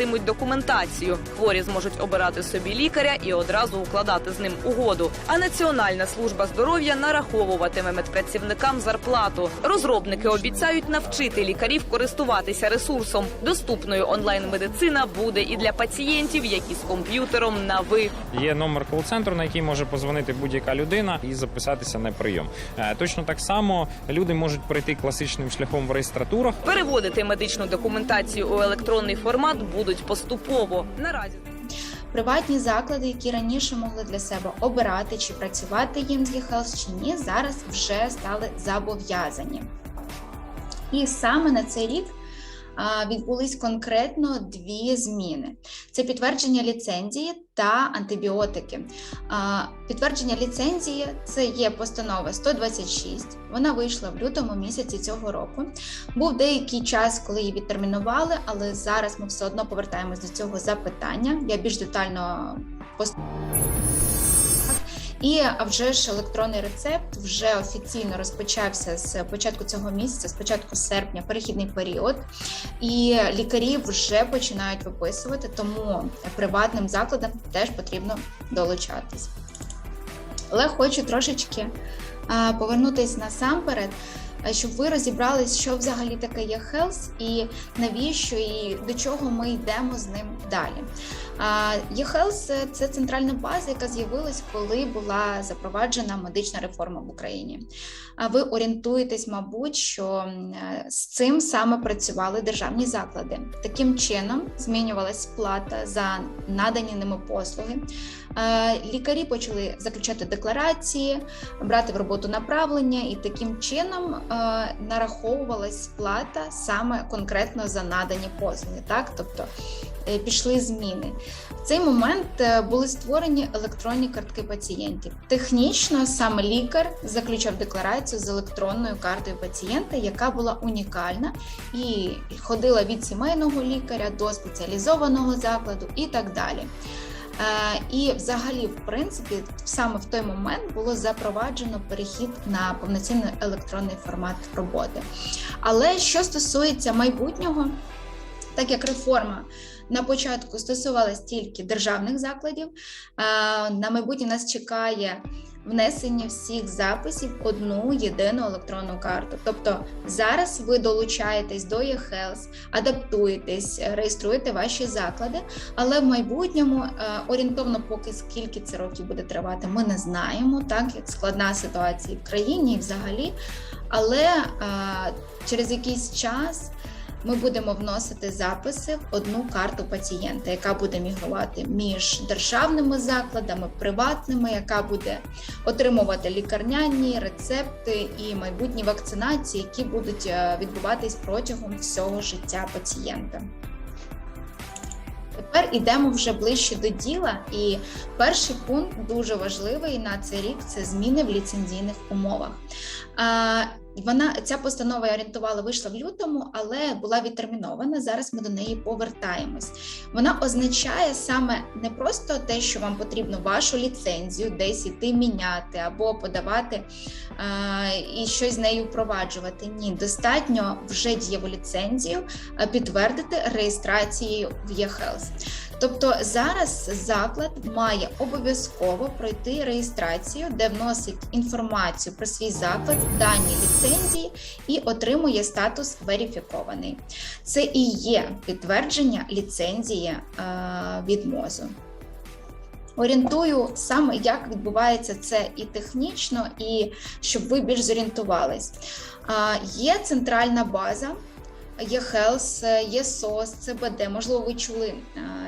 вестимуть документацію. Хворі зможуть обирати собі лікаря і одразу укладати з ним угоду. А Національна служба здоров'я нараховуватиме медпрацівникам зарплату. Розробники обіцяють навчити лікарів користуватися ресурсом. Доступною онлайн-медицина буде і для пацієнтів, які з комп'ютером на ви. Є номер кол-центру, на який може позвонити будь-яка людина і записатися на прийом. Е, Точно так само люди можуть пройти класичним шляхом в реєстратурах. Переводити медичну документацію у електронний формат будуть поступово. Наразі Приватні заклади, які раніше могли для себе обирати, чи працювати їм з Health чи ні, зараз вже стали зобов'язані. І саме на цей рік відбулись конкретно дві зміни: це підтвердження ліцензії та антибіотики. Підтвердження ліцензії це є постанова 126. Вона вийшла в лютому місяці цього року. Був деякий час, коли її відтермінували, але зараз ми все одно повертаємось до цього запитання. Я більш детально пос- і а вже ж електронний рецепт вже офіційно розпочався з початку цього місяця, з початку серпня, перехідний період, і лікарі вже починають виписувати, тому приватним закладам теж потрібно долучатись. Але хочу трошечки повернутись насамперед, щоб ви розібрались, що взагалі таке є Health і навіщо і до чого ми йдемо з ним далі. eHealth – це центральна база, яка з'явилась, коли була запроваджена медична реформа в Україні. А ви орієнтуєтесь, мабуть, що з цим саме працювали державні заклади. Таким чином змінювалась плата за надані ними послуги. Лікарі почали заключати декларації, брати в роботу направлення, і таким чином нараховувалась плата саме конкретно за надані послуги. Так, тобто пішли зміни. В цей момент е, були створені електронні картки пацієнтів. Технічно саме лікар заключав декларацію з електронною картою пацієнта, яка була унікальна і ходила від сімейного лікаря до спеціалізованого закладу і так далі. Е, І, взагалі, в принципі, саме в той момент було запроваджено перехід на повноцінний електронний формат роботи. Але що стосується майбутнього, так як реформа на початку стосувалась тільки державних закладів, на майбутнє нас чекає внесення всіх записів одну єдину електронну карту. Тобто зараз ви долучаєтесь до eHealth, адаптуєтесь, реєструєте ваші заклади, але в майбутньому е, орієнтовно, поки скільки це років буде тривати, ми не знаємо, так як складна ситуація в країні і взагалі. Але е, через якийсь час ми будемо вносити записи в одну карту пацієнта, яка буде мігрувати між державними закладами, приватними, яка буде отримувати лікарняні рецепти і майбутні вакцинації, які будуть е, відбуватись протягом всього життя пацієнта. Тепер ідемо вже ближче до діла, і перший пункт дуже важливий на цей рік це зміни в ліцензійних умовах. Вона ця постанова я орієнтувала, вийшла в лютому, але була відтермінована. Зараз ми до неї повертаємось. Вона означає саме не просто те, що вам потрібно вашу ліцензію десь іти міняти або подавати а, і щось з нею впроваджувати. Ні, достатньо вже дієву ліцензію підтвердити реєстрацією в eHealth. Тобто зараз заклад має обов'язково пройти реєстрацію, де вносить інформацію про свій заклад, дані ліцензії і отримує статус верифікований. Це і є підтвердження ліцензії е, від МОЗу. Орієнтую саме, як відбувається це і технічно, і щоб ви більш зорієнтувались. А, Є центральна база, є Health, є SOS, CBD. Можливо, ви чули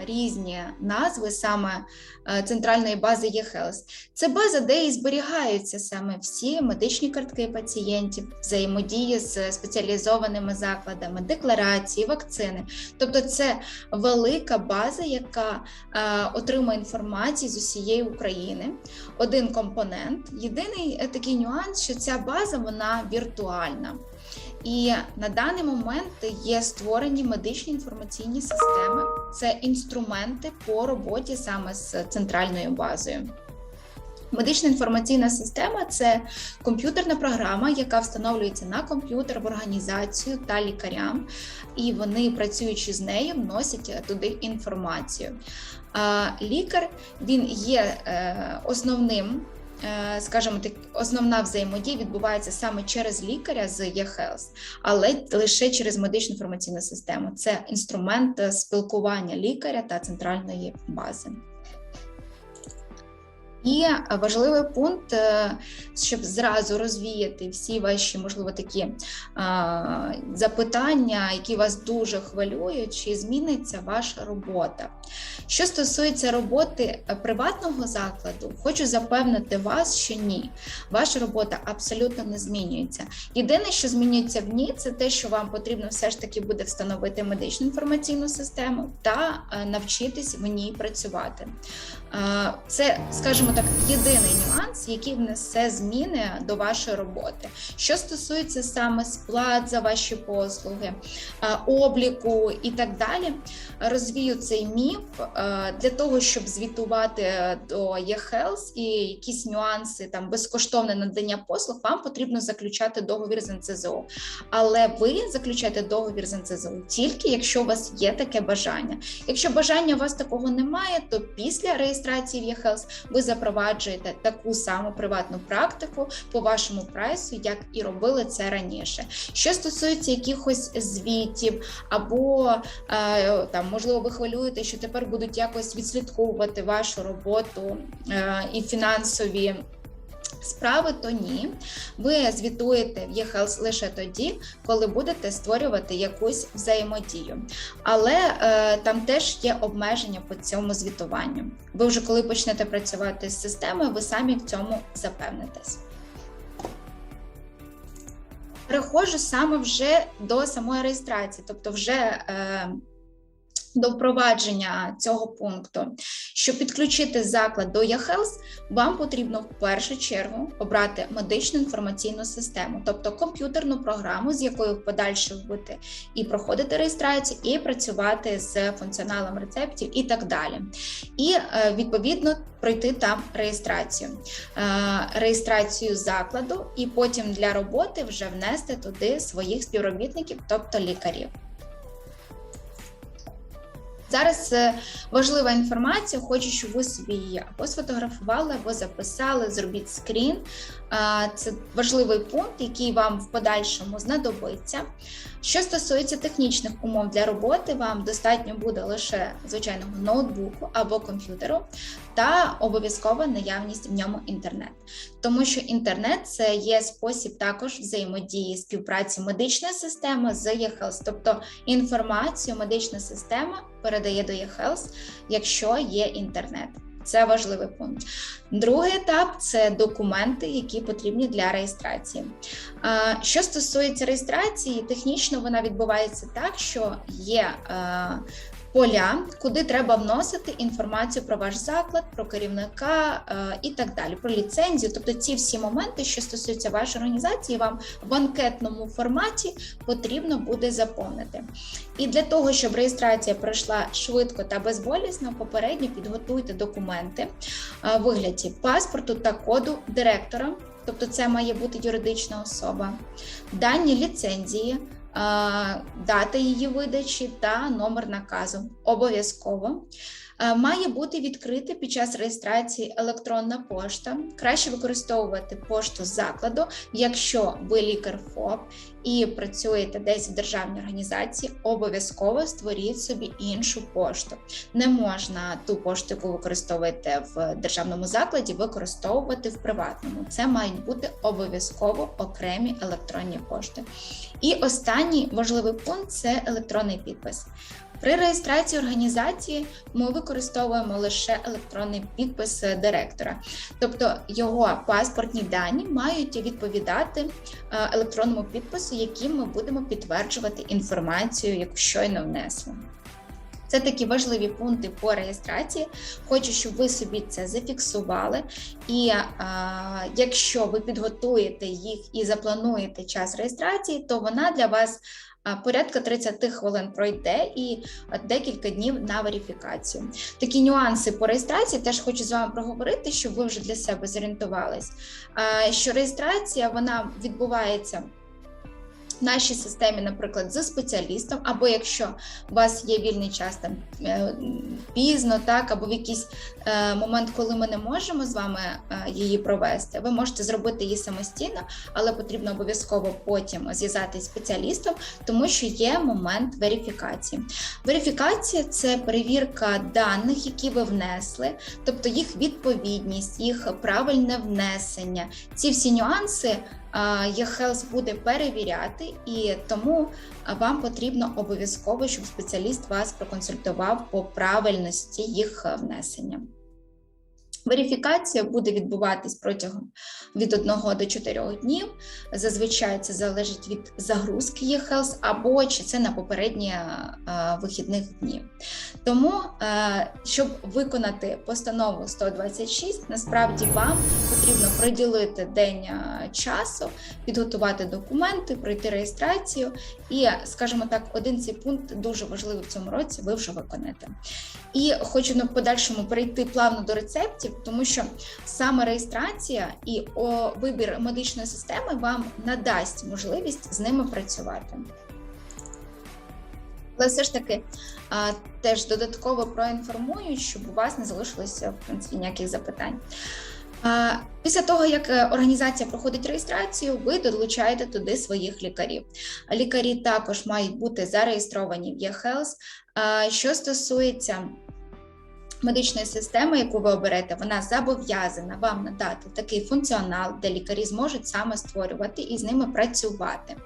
різні назви саме е, центральної бази є Health. Це база, де і зберігаються саме всі медичні картки пацієнтів, взаємодії з спеціалізованими закладами, декларації, вакцини. Тобто, це велика база, яка е, отримує інформацію з усієї України. Один компонент. Єдиний е, такий нюанс, що ця база вона віртуальна. І на даний момент є створені медичні інформаційні системи, це інструменти по роботі саме з центральною базою. Медична інформаційна система це комп'ютерна програма, яка встановлюється на комп'ютер в організацію та лікарям, і вони, працюючи з нею, вносять туди інформацію. Лікар він є е, основним. Е, Скажімо так, основна взаємодія відбувається саме через лікаря з eHealth, але лише через медичну інформаційну систему. Це інструмент е, спілкування лікаря та центральної бази. І важливий пункт, е, щоб зразу розвіяти всі ваші, можливо, такі запитання, які вас дуже хвилюють, чи зміниться ваша робота. Що стосується роботи е, приватного закладу, хочу запевнити вас, що ні, ваша робота абсолютно не змінюється. Єдине, що змінюється в ній, це те, що вам потрібно все ж таки буде встановити медичну інформаційну систему та е, навчитись в ній працювати. Е, Це, скажімо так, єдиний нюанс, який внесе зміни до вашої роботи. Що стосується саме сплат за ваші послуги, обліку і так далі, розвію цей міф для того, щоб звітувати до eHealth і якісь нюанси, там безкоштовне надання послуг, вам потрібно заключати договір з НЦЗО. Але ви заключаєте договір з НЦЗО тільки якщо у вас є таке бажання. Якщо бажання у вас такого немає, то після реєстрації в eHealth ви запроваджуєте таку саму приватну практику по вашому прайсу, як і робили це раніше. Що стосується якихось звітів, або е, там можливо ви хвилюєте, що тепер будуть якось відслідковувати вашу роботу е, і фінансові. Справи то ні. Ви звітуєте в eHealth лише тоді, коли будете створювати якусь взаємодію. Але е, там теж є обмеження по цьому звітуванню. Ви вже коли почнете працювати з системою, ви самі в цьому запевнитесь. Переходжу саме вже до самої реєстрації, тобто вже е, до впровадження цього пункту. Щоб підключити заклад до eHealth, вам потрібно в першу чергу обрати медичну інформаційну систему, тобто комп'ютерну програму, з якою в подальше будете і проходити реєстрацію, і працювати з функціоналом рецептів і так далі. І е, відповідно пройти там реєстрацію, Е, реєстрацію закладу, і потім для роботи вже внести туди своїх співробітників, тобто лікарів. Зараз е, важлива інформація. Хочу, щоб ви собі її або сфотографували, або записали, зробіть скрін. Це важливий пункт, який вам в подальшому знадобиться. Що стосується технічних умов для роботи, вам достатньо буде лише звичайного ноутбуку або комп'ютеру та обов'язкова наявність в ньому інтернет. Тому що інтернет це є спосіб також взаємодії співпраці медичної системи з eHealth, тобто інформацію медична система передає до eHealth, якщо є інтернет. Це важливий пункт. Другий етап це документи, які потрібні для реєстрації. Що стосується реєстрації, технічно вона відбувається так, що є е, поля, куди треба вносити інформацію про ваш заклад, про керівника е, і так далі, про ліцензію. Тобто ці всі моменти, що стосуються вашої організації, вам в анкетному форматі потрібно буде заповнити. І для того, щоб реєстрація пройшла швидко та безболісно, попередньо підготуйте документи е, в вигляді паспорту та коду директора, тобто це має бути юридична особа, дані ліцензії. Дата її видачі та номер наказу обов'язково. Має бути відкрита під час реєстрації електронна пошта. Краще використовувати пошту закладу, якщо ви лікар ФОП і працюєте десь в державній організації, обов'язково створіть собі іншу пошту. Не можна ту пошту, яку використовуєте в державному закладі, використовувати в приватному. Це мають бути обов'язково окремі електронні пошти. І останній важливий пункт це електронний підпис. При реєстрації організації ми використовуємо лише електронний підпис директора, тобто його паспортні дані мають відповідати е, електронному підпису, яким ми будемо підтверджувати інформацію, яку щойно внесли. Це такі важливі пункти по реєстрації. Хочу, щоб ви собі це зафіксували. І а, якщо ви підготуєте їх і заплануєте час реєстрації, то вона для вас порядка 30 хвилин пройде і декілька днів на верифікацію. Такі нюанси по реєстрації теж хочу з вами проговорити, щоб ви вже для себе зорієнтувались. А, Що реєстрація вона відбувається в нашій системі, наприклад, за спеціалістом, або якщо у вас є вільний час там е, пізно, так або в якийсь е, момент, коли ми не можемо з вами е, її провести, ви можете зробити її самостійно, але потрібно обов'язково потім зв'язатися з спеціалістом, тому що є момент верифікації. Верифікація це перевірка даних, які ви внесли, тобто їх відповідність, їх правильне внесення. Ці всі нюанси ЄХЕЛС буде перевіряти, і тому вам потрібно обов'язково, щоб спеціаліст вас проконсультував по правильності їх е, внесення. Верифікація буде відбуватись протягом від 1 до 4 днів. Зазвичай це залежить від загрузки ЄХЕЛС або чи це на попередні е, вихідних днів. Тому, е, щоб виконати постанову 126, насправді вам потрібно приділити день е, часу, підготувати документи, пройти реєстрацію. І, скажімо так, один цей пункт дуже важливий в цьому році. Ви вже виконаєте. І хочу на подальшому перейти плавно до рецептів, тому що саме реєстрація і о, вибір медичної системи вам надасть можливість з ними працювати. Але все ж таки а, теж додатково проінформую, щоб у вас не залишилося в принципі ніяких запитань. А, Після того, як е, організація проходить реєстрацію, ви долучаєте туди своїх лікарів. Лікарі також мають бути зареєстровані в ЄХЕЛС. Що стосується медичної системи, яку ви оберете, вона зобов'язана вам надати такий функціонал, де лікарі зможуть саме створювати і з ними працювати.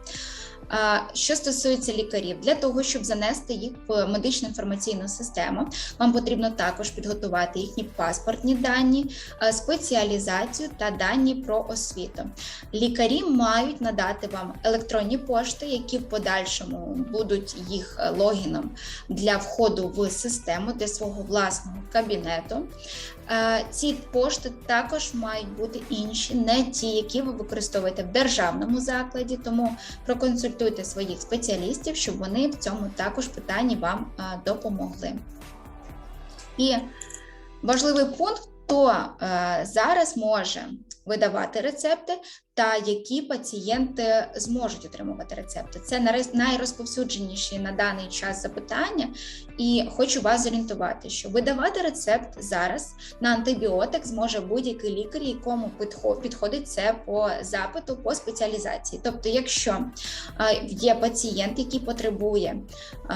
Що стосується лікарів, для того, щоб занести їх в медичну інформаційну систему, вам потрібно також підготувати їхні паспортні дані, спеціалізацію та дані про освіту. Лікарі мають надати вам електронні пошти, які в подальшому будуть їх е, логіном для входу в систему для свого власного кабінету. Е, Ці пошти також мають бути інші, не ті, які ви використовуєте в державному закладі, тому проконсультуйте своїх спеціалістів, щоб вони в цьому також питанні вам е, допомогли. І важливий пункт, хто е, зараз може видавати рецепти та які пацієнти зможуть отримувати рецепти. Це найрозповсюдженіші на даний час запитання, і хочу вас зорієнтувати, що видавати рецепт зараз на антибіотик зможе будь-який лікар, якому підхо- підходить це по запиту по спеціалізації. Тобто, якщо е, є пацієнт, який потребує е,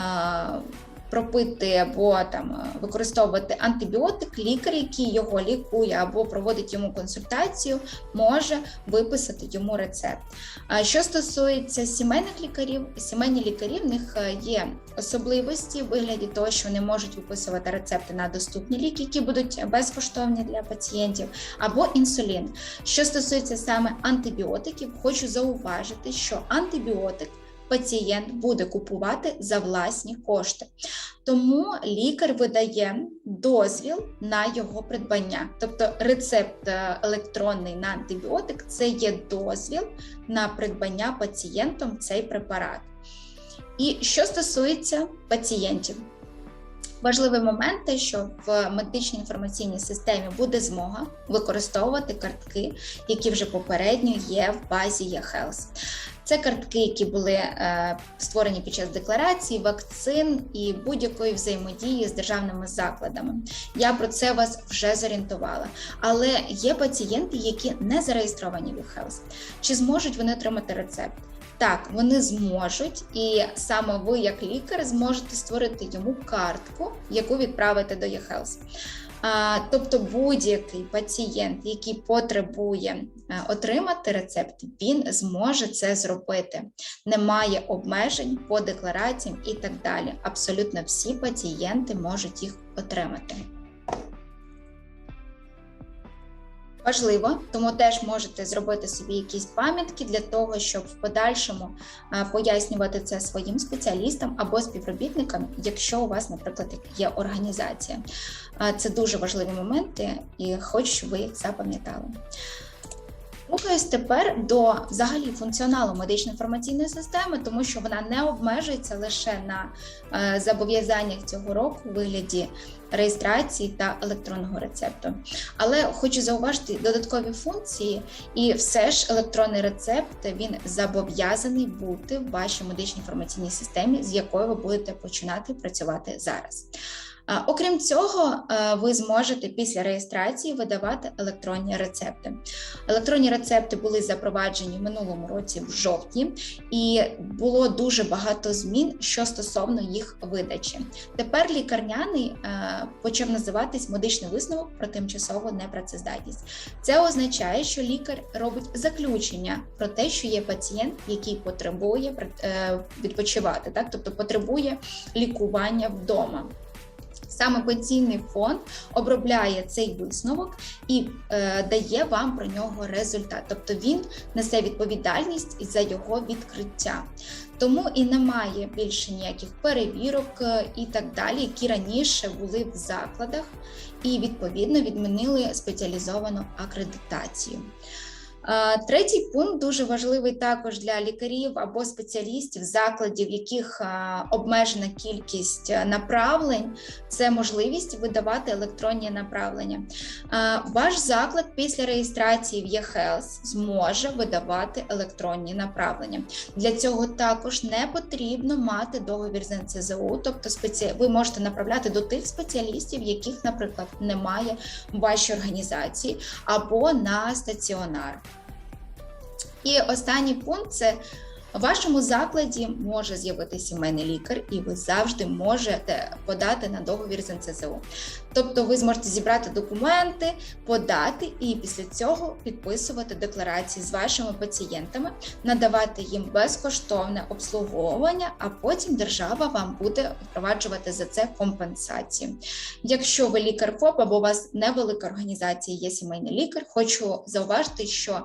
пропити або там е, використовувати антибіотик, лікар, який його лікує або проводить йому консультацію, може виписати йому рецепт. А що стосується сімейних лікарів, сімейні лікарі в них е, є особливості в вигляді того, що вони можуть виписувати рецепти на доступні ліки, які будуть безкоштовні для пацієнтів, або інсулін. Що стосується саме антибіотиків, хочу зауважити, що антибіотик пацієнт буде купувати за власні кошти. Тому лікар видає дозвіл на його придбання. Тобто рецепт е, електронний на антибіотик це є дозвіл на придбання пацієнтом цей препарат. І що стосується пацієнтів, Важливий момент те, що в медичній інформаційній системі буде змога використовувати картки, які вже попередньо є в базі eHealth. Це картки, які були е, створені під час декларації, вакцин і будь-якої взаємодії з державними закладами. Я про це вас вже зорієнтувала. Але є пацієнти, які не зареєстровані в eHealth. Чи зможуть вони отримати рецепт? Так, вони зможуть, і саме ви, як лікар, зможете створити йому картку, яку відправите до. А, Тобто будь-який пацієнт, який потребує е, отримати рецепт, він зможе це зробити. Немає обмежень по деклараціям і так далі. Абсолютно всі пацієнти можуть їх отримати. Важливо, тому теж можете зробити собі якісь пам'ятки для того, щоб в подальшому пояснювати це своїм спеціалістам або співробітникам, якщо у вас, наприклад, є організація. Це дуже важливі моменти, і хочу, щоб ви їх запам'ятали. Рухаюсь тепер до взагалі функціоналу медично-інформаційної системи, тому що вона не обмежується лише на е, зобов'язаннях цього року у вигляді реєстрації та електронного рецепту. Але хочу зауважити додаткові функції, і все ж електронний рецепт він зобов'язаний бути в вашій медичній інформаційній системі, з якою ви будете починати працювати зараз. Окрім цього, е, ви зможете після реєстрації видавати електронні рецепти. Електронні рецепти були запроваджені в минулому році в жовтні, і було дуже багато змін, що стосовно їх видачі. Тепер лікарняний е, почав називатись медичний висновок про тимчасову непрацездатність. Це означає, що лікар робить заключення про те, що є пацієнт, який потребує е, відпочивати, так тобто потребує лікування вдома. Саме пенсійний фонд обробляє цей висновок і е, дає вам про нього результат. Тобто він несе відповідальність за його відкриття. Тому і немає більше ніяких перевірок е, і так далі, які раніше були в закладах, і відповідно відмінили спеціалізовану акредитацію. Е, Третій пункт дуже важливий також для лікарів або спеціалістів закладів, яких е, обмежена кількість е, направлень, це можливість видавати електронні направлення. Ваш заклад після реєстрації в eHealth зможе видавати електронні направлення. Для цього також не потрібно мати договір з НЦЗУ, тобто ви можете направляти до тих спеціалістів, яких, наприклад, немає в вашій організації, або на стаціонар. І останній пункт це в вашому закладі може з'явитися сімейний лікар, і ви завжди можете подати на договір з НЦЗУ. Тобто ви зможете зібрати документи, подати і після цього підписувати декларації з вашими пацієнтами, надавати їм безкоштовне обслуговування, а потім держава вам буде впроваджувати за це компенсацію. Якщо ви лікар ФОП або у вас невелика організація, є сімейний лікар, хочу зауважити, що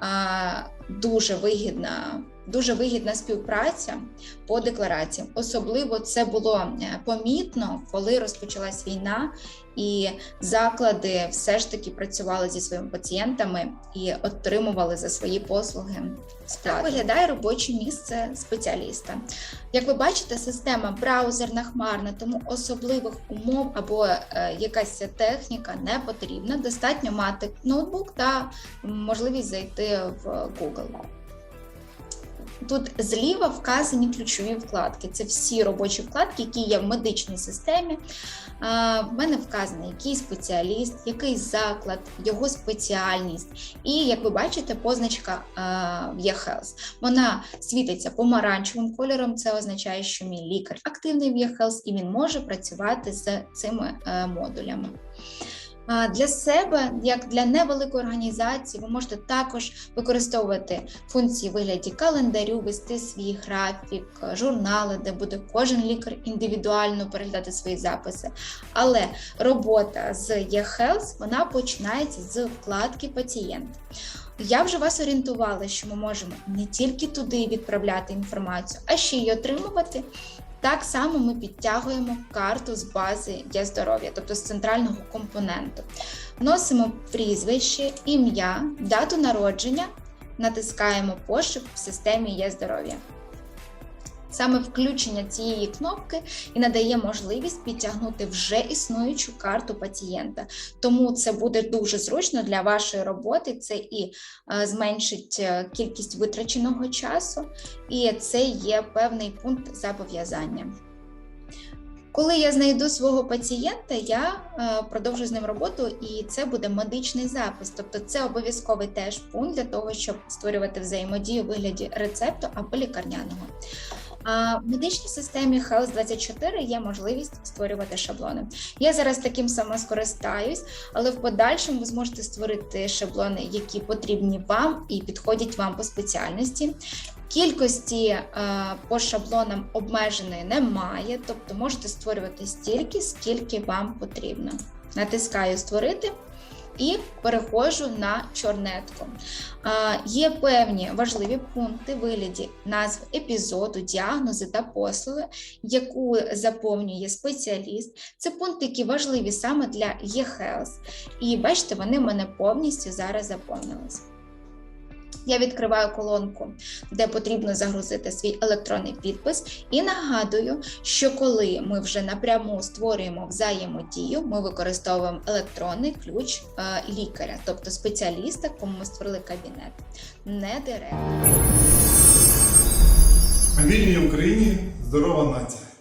а, дуже вигідна. Дуже вигідна співпраця по деклараціям. Особливо це було е, помітно, коли розпочалась війна, і заклади все ж таки працювали зі своїми пацієнтами і отримували за свої послуги. Так виглядає робоче місце спеціаліста. Як ви бачите, система браузерна, хмарна, тому особливих умов або е, якась техніка не потрібна. Достатньо мати ноутбук та можливість зайти в Google. Тут зліва вказані ключові вкладки. Це всі робочі вкладки, які є в медичній системі. В мене вказано, який спеціаліст, який заклад, його спеціальність. І, як ви бачите, позначка в eHealth. Вона світиться помаранчевим кольором. Це означає, що мій лікар активний в eHealth і він може працювати з цими е, модулями. Для себе, як для невеликої організації, ви можете також використовувати функції вигляді календарю, вести свій графік, журнали, де буде кожен лікар індивідуально переглядати свої записи. Але робота з eHealth, вона починається з вкладки пацієнт. Я вже вас орієнтувала, що ми можемо не тільки туди відправляти інформацію, а ще й отримувати. Так само ми підтягуємо карту з бази «Є здоров'я», тобто з центрального компоненту. Вносимо прізвище, ім'я, дату народження, натискаємо пошук в системі «Є здоров'я». Саме включення цієї кнопки і надає можливість підтягнути вже існуючу карту пацієнта. Тому це буде дуже зручно для вашої роботи. Це і е, зменшить е, кількість витраченого часу, і це є певний пункт зобов'язання. Коли я знайду свого пацієнта, я е, продовжу з ним роботу, і це буде медичний запис. Тобто це обов'язковий теж пункт для того, щоб створювати взаємодію у вигляді рецепту або лікарняного. В медичній системі Health 24 є можливість створювати шаблони. Я зараз таким саме скористаюсь, але в подальшому ви зможете створити шаблони, які потрібні вам і підходять вам по спеціальності. Кількості е, по шаблонам обмеженої немає, тобто можете створювати стільки, скільки вам потрібно. Натискаю Створити і переходжу на чорнетку. Є певні важливі пункти вигляді назв епізоду, діагнози та послуги, яку заповнює спеціаліст. Це пункти, які важливі саме для e-health. І бачите, вони в мене повністю зараз заповнились. Я відкриваю колонку, де потрібно загрузити свій електронний підпис, і нагадую, що коли ми вже напряму створюємо взаємодію, ми використовуємо електронний ключ е, лікаря, тобто спеціаліста, кому ми створили кабінет, не директора. У вільній Україні здорова нація.